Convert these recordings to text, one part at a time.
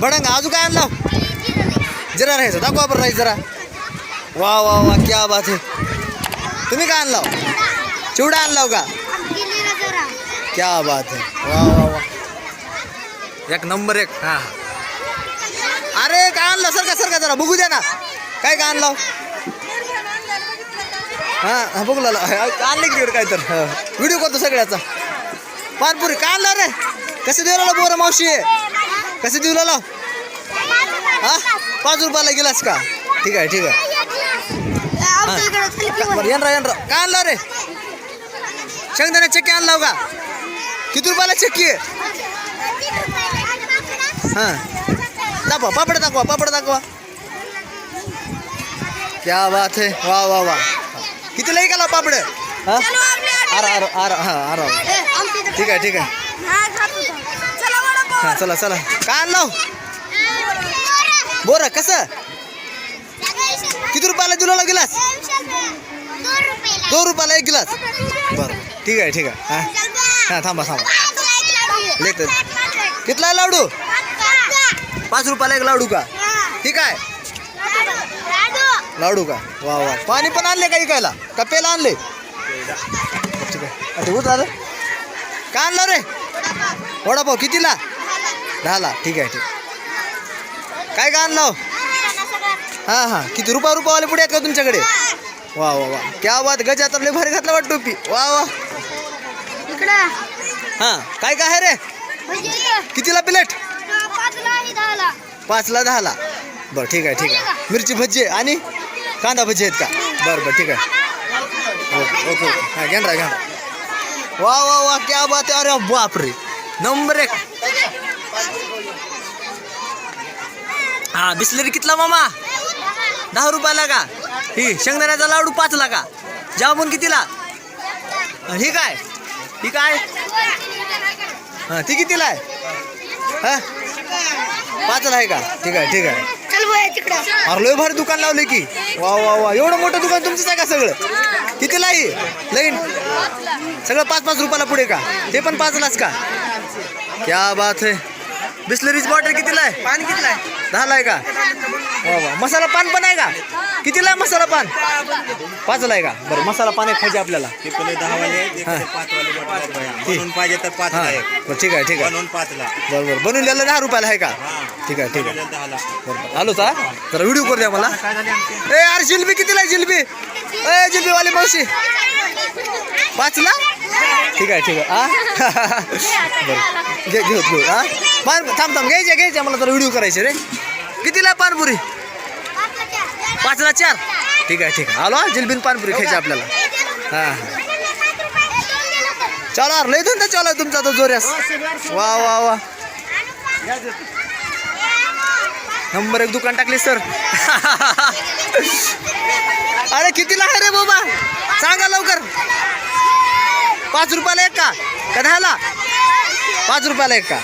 भडंग अजून काय आणला? जरा राहायचं दाखवा बरं राहायचं जरा. वा वा वा क्या बात आहे. तुम्ही काय आणला? चिवडा आणला हो का? क्या बात आहे. वा वा वा. एक नंबर एक. हा अरे काय आणलं? सर का सर का जरा बघू द्या ना. काय काय आणलं? हा हा बघू लागला. आणले की काय तर. व्हिडिओ करतो सगळ्याचा. पानपुरी काय आणलं रे? कसं देऊ लागला बोरं मावशी? कसं देऊ लागला हा? पाच रुपयाला गेलास का? ठीक आहे, ठीक बरं येणार येणार काय आणलं रे? शेंगदाणा चक्की आणला हो का? किती रुपयाला चक्की आहे? हाँ. दाखवा, पापड दाखवा पापड दाखवा. क्या बात है. वाह वाह वाह किती लई गेला पापड? हा? अरे अरे अरे हाँ अरे ठीक आहे ठीक आहे. हा चला चला. काय आणलं? बोर कसं? किती रुपयाला दिला गिलास? दोन रुपयाला एक गिलास. बरं ठीक आहे ठीक आहे. हां. हां थांबा थांबा. लेत. कितला आहे लाडू? पाच रुपयाला एक लाडू का? ठीक आहे. लाडू का? वा वा. पाणी पण आणले का इकायला का पेला आणले? ठीक आहे. आता होत आलं काय आणलं रे? वडापाव. कितीला? दहाला ठीक आहे ठीक काय काय आणलं हां हां. किती रुपया रुपयावाले पुढे आहेत का तुमच्याकडे? वा वा वा. क्या बात गजा तर लय भारी घातला वाट टोपी. वा वा. हां काय काय आहे रे? कितीला प्लेट पाचला दहाला. बरं ठीक आहे ठीक आहे. मिरची भजी आहे. आणि? कांदा भजी आहेत का? बरं बरं ठीक आहे. ओके ओके ओके हां घेणार घेणार वा वा वा. क्या बात आहे. अरे बापरे. नंबर एक. हा बिस्लरी कितला मामा? दहा रुपयाला का ही शेंगदाण्याचा लाडू पाचला का जामून कितीला? ही काय? ही काय? हां ती कितीला आहे? हा? पाचला आहे का? ठीक आहे ठीक आहे. अरे लय भारी दुकान लावले की. वा वा वा. एवढं मोठं दुकान तुमचंच आहे का सगळं? कितीला आहे लाईन. सगळं पाच पाच रुपयाला पुढे का? ते पण पाचलाच का? क्या बात है। बिस्लरीची बॉटल कितीला आहे? पाणी कितीला आहे? दहाला आहे का? वा वा. मसाला पान पण आहे का? कितीला आहे मसाला पान? पाचला आहे का? बरं मसाला पान एक पाहिजे आपल्याला. ते पहिले दहा वाले एक हा. पाच वाले बॉटल भया. बनवून पाहिजे तर पाच हां. बरं ठीक आहे ठीक आहे. बनवून पाच ला बरं. बरं बनवलेलं दहा रुपयाला आहे का? ठीक आहे ठीक आहे. दहाला. आलो का जरा व्हिडिओ करू द्या मला. काय झाले आमचे? ए अरे जिलबी कितीला आहे जिलबी ए जिलबी वाली मावशी. पाचला ठीक आहे ठीक आहे. हा बरं. घे घेऊ घेऊ. हा पान थांब थांब. घ्यायचे घ्यायचे. मला जरा व्हिडिओ करायचे रे. कितीला पानपुरी? पाचला चार? ठीक आहे ठीक आहे. आलो हा. जिलबीन पानपुरी खायची आपल्याला. हां हां. चला लय धंदा चालू आहे तुमचा तो जोऱ्यास वा वा वा. नंबर एक दुकान टाकले सर. अरे कितीला आहे रे बाबा? सांगा लवकर. पाच रुपयाला एक का? का दहाला? पाच रुपयाला एक का?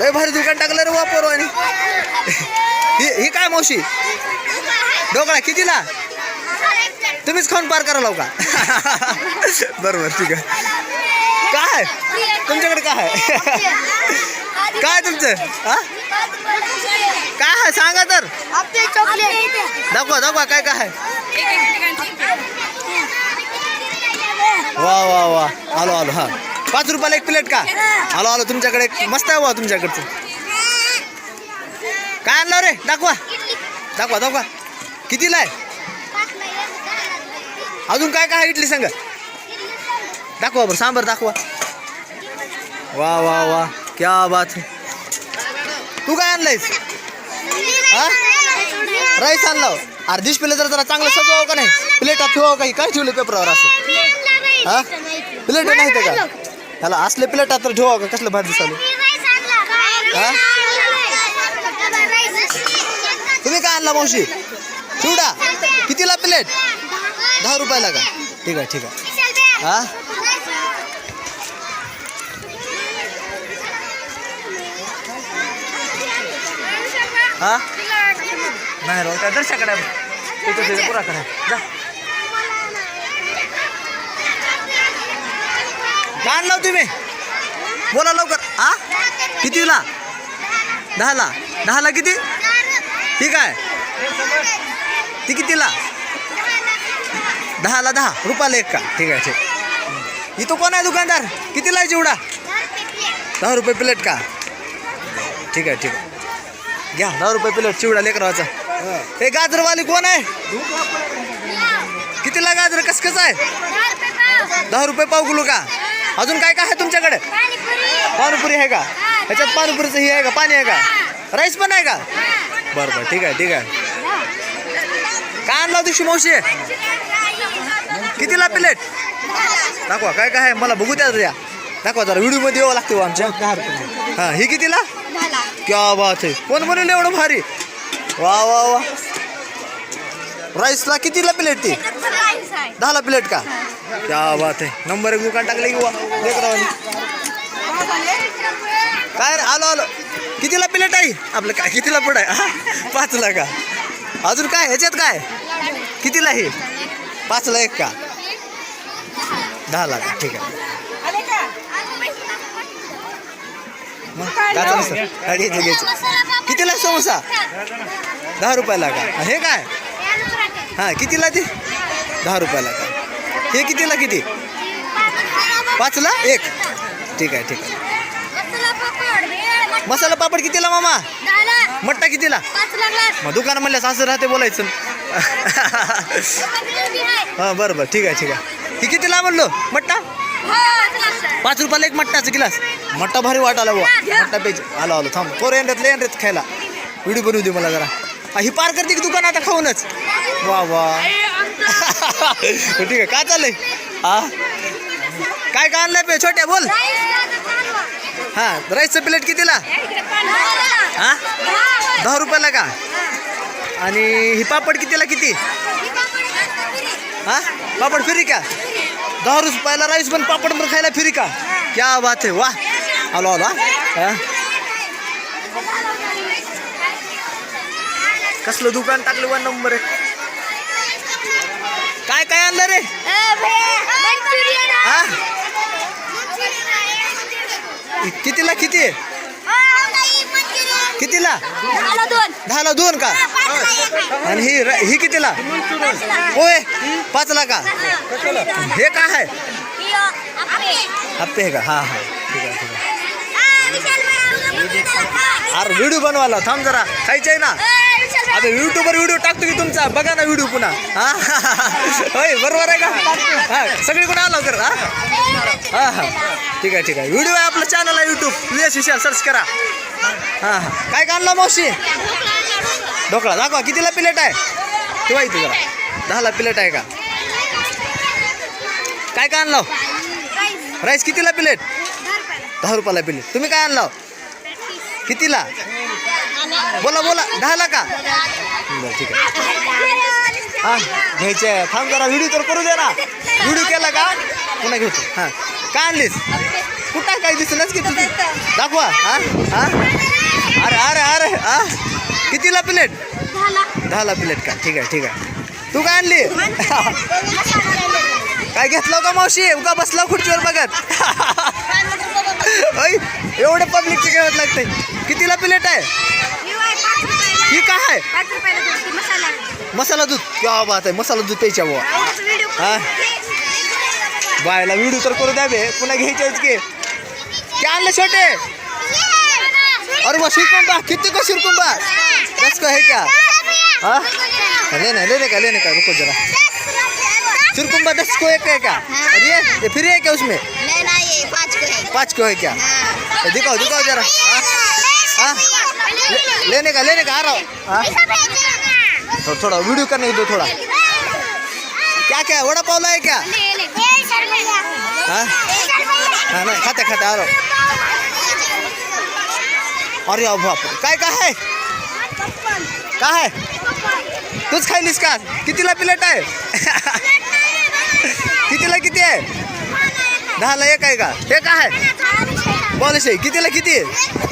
लय भारी दुकान टाकलं रे वापर आणि ही ही काय मावशी? ढोकळा कितीला? तुम्हीच खाऊन पार करा का? बरोबर ठीक आहे. काय? तुमच्याकडे काय? आहे काय तुमचं? हा? काय आहे? सांगा तर. दाखवा दाखवा काय काय आहे. वा वा वा. आलो आलो हा. पाच रुपयाला एक प्लेट का? आलो आलो. तुमच्याकडे मस्त आहे वा तुमच्याकडचं. काय आणलं रे? दाखवा. दाखवा दाखवा. कितीला आहे? अजून काय काय आहे? इडली सांगा. दाखवा बरं सांबर दाखवा. वा वा वा. क्या बात है. तू काय आणलंयस? हा? राईस आणला अरे डिश पिले जरा जरा चांगलं सजवावं का नाही? प्लेटात ठेवावं काही काय ठेवलं पेपरावर असं? हा? प्लेट नाही तर का? त्याला असले प्लेटात तर ठेवावं का? कसलं भात चालू हा? तुम्ही काय आणला मावशी? चिवडा? कितीला प्लेट दहा रुपयाला का? ठीक आहे ठीक आहे. हा? हा? नाही रो त्या दर्शकाकडे तिथे पुरा जा. गाण लाव तुम्ही. बोला लवकर. हा? कितीला? दहाला. दहाला किती? ठीक आहे. ती कितीला? दहाला दहा. रुपयाला एक का? ठीक आहे ठीक. इथं कोण आहे दुकानदार? कितीला आहे चिवडा? दहा रुपये प्लेट का? ठीक आहे ठीक आहे. घ्या दहा रुपये प्लेट चिवडा लेकराचा. हे गाजरवाली कोण आहे? कितीला गाजर? कस कसं आहे? दहा रुपये पाव किलो का? अजून काय काय आहे तुमच्याकडे? पाणीपुरी आहे का? ह्याच्यात पाणीपुरीचं हे आहे का? पाणी आहे का? राईस पण आहे का? बरं बरं ठीक आहे ठीक आहे. काय आणला दिवशी मावशी? कितीला प्लेट? दाखवा काय काय आहे? मला बघू द्या द्या. दाखवा जरा व्हिडिओमध्ये यावं लागते हो आमच्या. हा ही कितीला? क्या बात आहे. कोण बनवलं एवढं भारी? वा वा वा. राईसला कितीला प्लेट ती दहाला प्लेट का? क्या बात आहे. नंबर एक दुकान टाकले की वा. काय रे? आलो आलो. कितीला प्लेट आहे? आपलं काय कितीला पुढं आहे? पाचला का? अजून काय? ह्याच्यात काय? कितीला हे पाचला एक का? दहाला का? ठीक आहे मग काय चालू सर काय घ्यायचं घ्यायचं कितीला समोसा? दहा रुपयाला का? हे काय? हां कितीला ते? दहा रुपयाला का? हे कितीला किती? पाचला? एक. ठीक आहे ठीक आहे. मसाला पापड कितीला मामा? मट्टा कितीला? मग दुकान म्हणल्यास असं राहते बोलायचं. हां बरं बरं. ठीक आहे ठीक आहे. ही कितीला म्हणलो? मट्टा? पाच रुपयाला एक मट्टाचं गिलास. मट्टा भारी वाटायला बुवा. मट्टा पेज. आलो आलो. थांब. पोर येणार लय येणार खायला. व्हिडिओ बनवू दे मला जरा. हा, ही पार करते की दुकान आता खाऊनच? वा वा. ठीक आहे. काय चाललंय? हा काय काय आणलंय पे छोट्या बोल. हा राईसचं प्लेट कितीला? हा दहा रुपयाला का? आणि ही पापड कितीला किती? हा पापड फ्री का? दहा रुपयाला राईस पण पापड पण खायला फ्री का? क्या बात आहे वा आलो आलो कसलं दुकान टाकलं वन नंबर आहे काय काय आणलं रे? हा? कितीला किती आहे? कितीला? दहाला दोन. का? आणि ही ही कितीला? होय पाचला का? हे काय आहे? हप्ते आहे का? हा हा. ठीक आहे ठीक आहे. अरे व्हिडिओ बनवायला थांब जरा. खायचं आहे ना आता युट्यूबवर व्हिडिओ टाकतो की तुमचा? बघा ना व्हिडिओ पुन्हा. हा? होय बरोबर आहे का? हा सगळी कोण आलो कर हा? हा हा. ठीक आहे ठीक आहे. व्हिडिओ आहे आपलं चॅनल आहे युट्यूब प्लीज विशाल सर्च करा. हां हां. काय का आणला मावशी? ढोकळा. दाखवा कितीला प्लेट आहे? ठेवा इथे जरा. दहाला प्लेट आहे का? काय काय आणलं? राईस कितीला प्लेट दहा रुपयाला. प्लेट तुम्ही काय आणलं? कितीला? बोला बोला. दहाला का? बरं ठीक आहे. हां घ्यायचे. थांब जरा व्हिडिओ तर करू दे ना. व्हिडिओ केला का? पुन्हा घेतो. हां. काय आणलीस? कुठं काय दिसलंच की तुझी? दाखवा. हां हां. अरे अरे अरे हा. कितीला प्लेट दहाला. प्लेट का? ठीक आहे ठीक आहे. तू काय आणली? काय घेतलं का मावशी? उगा बसला खुर्चीवर बघत. एवढे पब्लिकचे घेत लागते कितीला प्लेट आहे? ही काय आहे? मसाला दूध? क्या बात आहे मसाला दूध प्यायच्या बुवा. हा? बायला व्हिडिओ तर करू द्या बे पुन्हा घ्यायचेच की. क्या आणलं छोटे अरे वो शिरकुंबा कितने का शिरकुंबा दस का है क्या? हाँ? लेने लेने का लेने का रुको जरा. शिरकुंबा दस को एक है. क्या और ये ये फ्री है क्या उसमें? पाँच को है क्या? दिखाओ दिखाओ जरा. हाँ। हाँ लेने का लेने का आ रहा हूँ। हाँ। तो थोड़ा वीडियो करने दो थोड़ा। क्या क्या वड़ा पाव है क्या? हाँ। हाँ नहीं खाते खाते आ रहा हूँ। अरे अहो बाप काय काय आहे काय आहे तूच खायलीस का? कितीला प्लेट आहे? कितीला किती आहे? दहाला एक आहे का? हे काय आहे? आहे. कितीला किती आहे?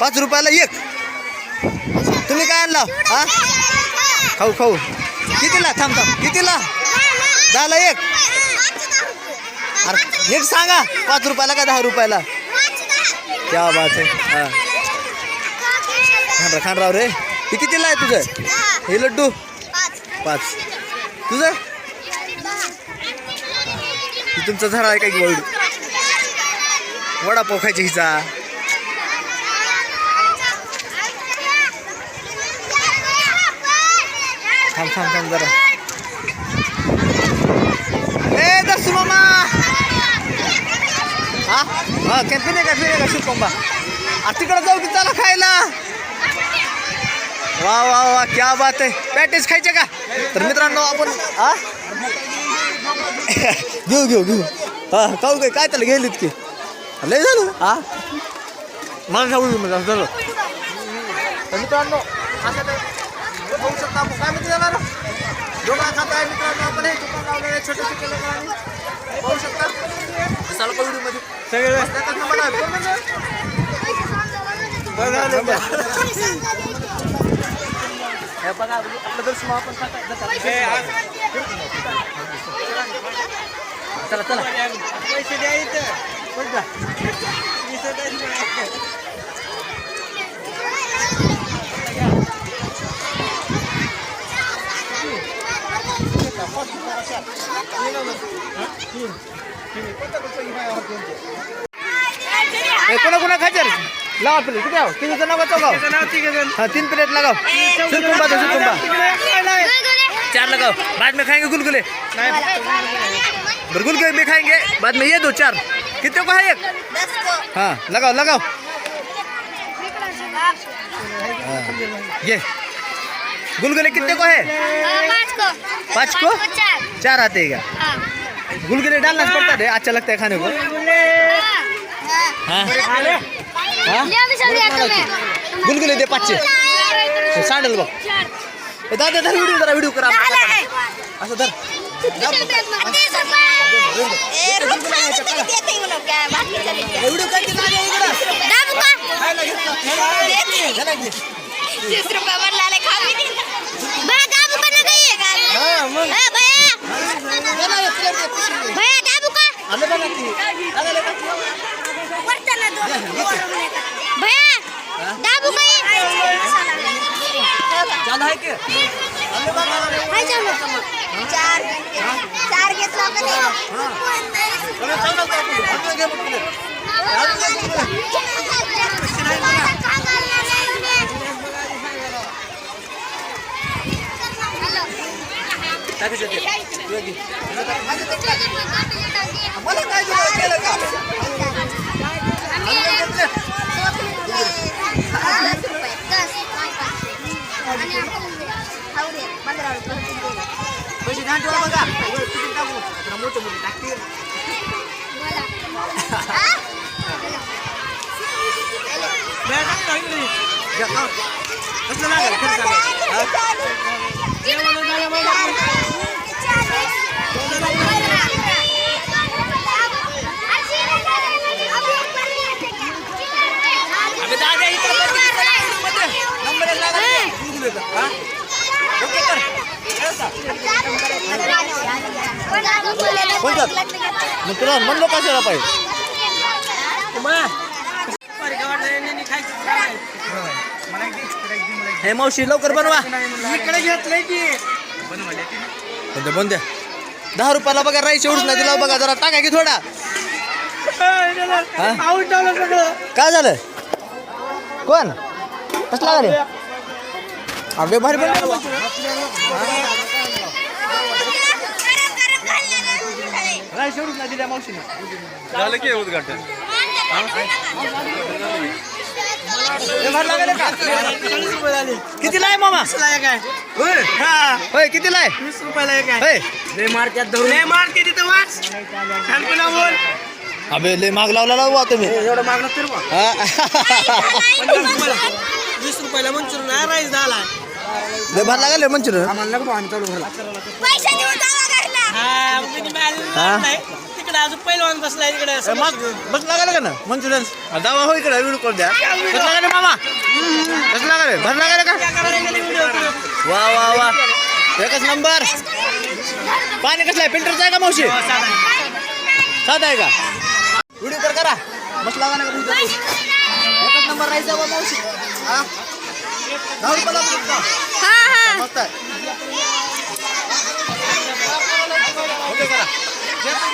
पाच रुपयाला एक. तुम्ही काय आणला? हा? खाऊ खाऊ. कितीला? थांब थांब. कितीला? दहाला एक. अरे एक सांगा. पाच रुपयाला का दहा रुपयाला? क्या बात आहे हा. खानराव खानराव रे. हे कितीला आहे तुझं? हे लड्डू? पाच. तुझं? तुमचं झाड आहे काय की वडू? वडापाव खायचे हिचा. थांब थांब थांब जरा. ए दसू मामा. हा? हा काय पिणे का पिणे का शुभंबा आ तिकडं जाऊ की चला खायला. वा वा वा क्या बात आहे. पॅटेज खायचे का? तर मित्रांनो आपण हा? घेऊ घेऊ घेऊ. हा खाऊ काय? काय त्याला गेलीत की? लय झालं हा? मला खाऊ घेऊ म्हणजे झालं तर मित्रांनो असं ते बघू शकता आपण काय म्हणते त्याला खात आहे मित्रांनो आपण हे दुकान लावलेलं आहे छोटे छोटे लेकरांनी पाहू शकता सगळे बघा आपलं दर्शन आपण चला चला. पैसे द्या इथं कोणा कोणा खायचं? लावा प्लेट किती आहो तिघीचं नाव चौघाव हाँ तीन प्लेट लगाओ सुरकुंबा दो सुरकुंबा चार लगाओ बाद में खाएँगे गुलगुले. बिल्कुल भी खाएँगे. बाद में ये दो चार. कितने को है एक? हाँ लगाओ लगाओ. हाँ, ये. गुलगुले कितने को है? पाँच को चार. आते हैं क्या? गुलगुले डालना पड़ता है। अच्छा लगता है खाने को। हाँ। हाँ। गुलगुले दे पाचशे सांडल बघ दादा धर व्हिडिओ जरा व्हिडिओ करा। असं धर व्हिडिओ काय? चार तुला घे. मला काय केलं का? पैसे घाण ठेवा बघा तिकीट टाकू पुन्हा मोठे मोठे टाकतील. कसलं लागेल खरं सांगा हा? मग तुला लोक कशाला पाहिजे. हे मावशी लवकर बनवा. इकडे घेतलंय की बनवा बंद. द्या दहा रुपयाला बघा राईस एवढंच नाही दिला बघा जरा टाका की थोडा. काय झालं? कोण? कसला गाडी अबे भारी पण राईस एवढंच नाही दिल्या मावशीने. झालं की उद्घाटन. भारी लागले का? कितीला आहे मामा? काय? होय. होय कितीला आहे वीस रुपयाला एक आहे. होय. लय मारत्यात धरून. लय मारते तिथं वाच. शांतपणा बोल अबे लय माग लावला लावू तुम्ही. एवढं मागणं तर बा हा. वीस रुपयाला मंचुरियन. आहे राईस झाला. लय भारी लागले मंचुरियन. आम्हाला नको आम्ही चालू पैसे देऊन घरला हा तिकडे अजून पहिलवान बसलाय तिकडे. ए, मग बस लागले का ना? मंचुरियन दावा हो इकडे व्हिडिओ कॉल द्या. कसं मामा. कसं लागले भर लागले का? वा वा वा. एकच नंबर. पाणी कसलं आहे? फिल्टरचं आहे का मावशी? साधा आहे. का? व्हिडिओ कर करा. मस्त लागा ना का तुमचं? एकच नंबर राहायचा बा मावशी. हा? दहा रुपयाला हा हा. मस्त आहे. 絶対いいよ。